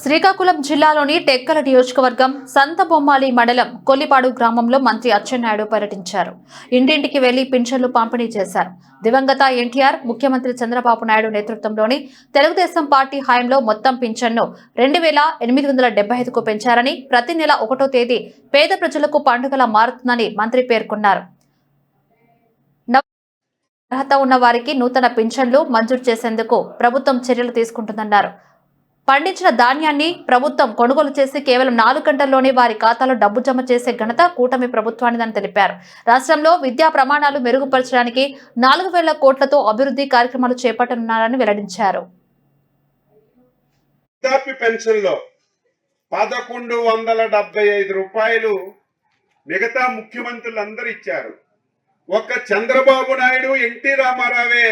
శ్రీకాకుళం జిల్లాలోని టెక్కల నియోజకవర్గం సంతబొమ్మాలి మండలం కొల్లిపాడు గ్రామంలో మంత్రి అచ్చెన్నాయుడు పర్యటించారు. ఇంటింటికి వెళ్ళి పింఛన్లు పంపిణీ చేశారు. దివంగత ఎన్టీఆర్ ముఖ్యమంత్రి చంద్రబాబు నాయుడు నేతృత్వంలోని తెలుగుదేశం పార్టీ హయాంలో మొత్తం పింఛన్ను రెండు వేల ఎనిమిది వందల డెబ్బై ఐదుకు పెంచారని ప్రతి నెల ఒకటో తేదీ పేద ప్రజలకు పండుగలా మారుతుందని మంత్రి పేర్కొన్నారు. అర్హత ఉన్న వారికి నూతన పింఛన్లు మంజూరు చేసేందుకు ప్రభుత్వం చర్యలు తీసుకుంటుందన్నారు. పండించిన ధాన్యాన్ని ప్రభుత్వం కొనుగోలు చేసి కేవలం నాలుగు గంటల్లోనే వారి ఖాతాలో డబ్బు జమ చేసే ఘనత కూటమి ప్రభుత్వానిదని తెలిపారు. రాష్ట్రంలో విద్యా ప్రమాణాలు మెరుగుపరచడానికి నాలుగు వేల కోట్లతో అభివృద్ధి కార్యక్రమాలు చేపట్టనున్నారని వెల్లడించారు. పదకొండు వందల డెబ్బై ఐదు రూపాయలు మిగతా ముఖ్యమంత్రులు అందరూ ఇచ్చారు. ఒక్క చంద్రబాబు నాయుడు ఎన్టీ రామారావే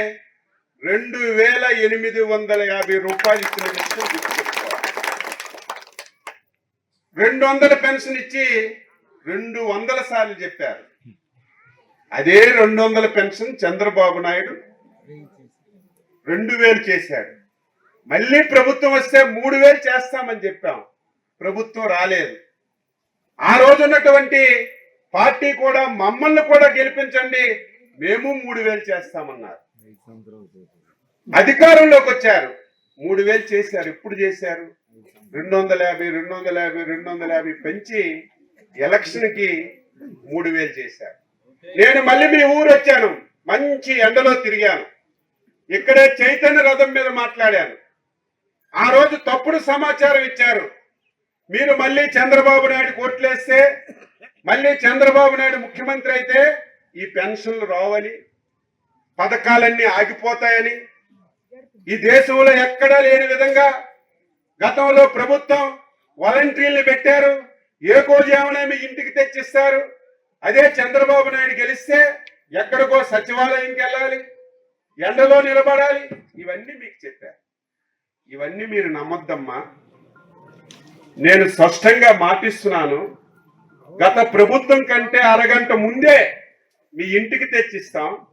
రెండు వేల ఎనిమిది వందల యాభై రూపాయలు ఇచ్చిన విషయం గుర్తుపెట్టుకోవాలి రెండు వందల పెన్షన్ ఇచ్చి రెండు వందల సార్లు చెప్పారు. అదే రెండు వందల పెన్షన్ చంద్రబాబు నాయుడు రెండు వేలు చేశాడు. మళ్ళీ ప్రభుత్వం వస్తే మూడు వేలు చేస్తామని చెప్పాం. ప్రభుత్వం రాలేదు. ఆ రోజు ఉన్నటువంటి పార్టీ కూడా మమ్మల్ని కూడా గెలిపించండి. మేము మూడు వేలు చేస్తామన్నారు. అధికారంలోకి వచ్చారు. మూడు వేలు చేశారు. ఎప్పుడు చేశారు? రెండు వందల యాభై రెండు వందల యాభై రెండు వందల యాభై పెంచి ఎలక్షన్కి మూడు వేలు చేశారు. నేను మళ్ళీ మీ ఊరు వచ్చాను. మంచి ఎండలో తిరిగాను. ఇక్కడే చైతన్య రథం మీద మాట్లాడాను. ఆ రోజు తప్పుడు సమాచారం ఇచ్చారు. మీరు మళ్ళీ చంద్రబాబు నాయుడు కోట్లేస్తే మళ్ళీ చంద్రబాబు నాయుడు ముఖ్యమంత్రి అయితే ఈ పెన్షన్లు రావని పథకాలన్నీ ఆగిపోతాయని ఈ దేశంలో ఎక్కడా లేని విధంగా గతంలో ప్రభుత్వం వాలంటీర్లు పెట్టారు. ఏ కోజామనే మీ ఇంటికి తెచ్చిస్తారు. అదే చంద్రబాబు నాయుడు గెలిస్తే ఎక్కడికో సచివాలయంకి వెళ్ళాలి. ఎండలో నిలబడాలి. ఇవన్నీ మీకు చెప్పారు. ఇవన్నీ మీరు నమ్మొద్దమ్మా. నేను స్పష్టంగా మాటిస్తున్నాను. గత ప్రభుత్వం కంటే అరగంట ముందే మీ ఇంటికి తెచ్చిస్తాం.